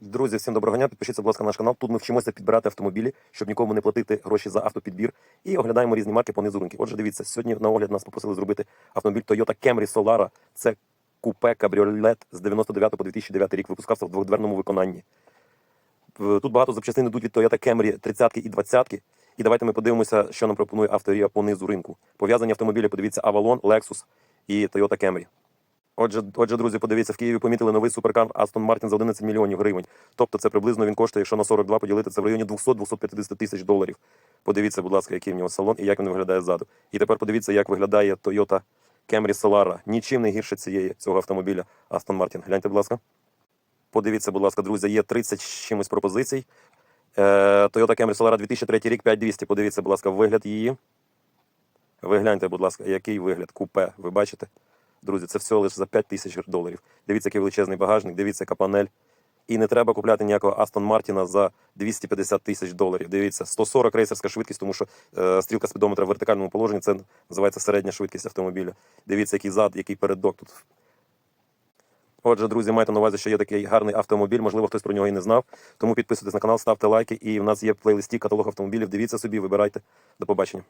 Друзі, всім доброго дня. Підпишіться, будь ласка, на наш канал. Тут ми вчимося підбирати автомобілі, щоб нікому не платити гроші за автопідбір. І оглядаємо різні марки по низу ринки. Отже, дивіться, сьогодні на огляд нас попросили зробити автомобіль Toyota Camry Solara. Це купе кабріолет з 99 по 2009 рік. Випускався в двохдверному виконанні. Тут багато запчастин йдуть від Toyota Camry 30 і 20 І давайте ми подивимося, що нам пропонує авторія по низу ринку. Пов'язані автомобілі, подивіться, Avalon, Lexus і Toyota Camry. Отже, отже, друзі, подивіться, в Києві помітили новий суперкар Aston Martin за 11 мільйонів гривень. Тобто це приблизно він коштує, якщо на 42 поділити, це в районі 200-250 тисяч доларів. Подивіться, будь ласка, який в нього салон і як він виглядає ззаду. І тепер подивіться, як виглядає Toyota Camry Solara. Нічим не гірше цієї цього автомобіля Aston Martin. Гляньте, будь ласка. Подивіться, будь ласка, друзі, є 30 з чимось пропозицій. Е, Toyota Camry Solara 2003 рік 5200. Подивіться, будь ласка, вигляд її. Ви гляньте, будь ласка, який вигляд купе. Ви бачите? Друзі, це все лише за 5 тисяч доларів. Дивіться, який величезний багажник, дивіться, яка панель. І не треба купляти ніякого Астон Мартіна за 250 тисяч доларів. Дивіться, 140 рейсерська швидкість, тому що е, стрілка спідометра в вертикальному положенні це називається середня швидкість автомобіля. Дивіться, який зад, який передок тут. Отже, друзі, майте на увазі, що є такий гарний автомобіль, можливо, хтось про нього і не знав. Тому підписуйтесь на канал, ставте лайки. І в нас є в плейлисті каталог автомобілів. Дивіться собі, вибирайте. До побачення.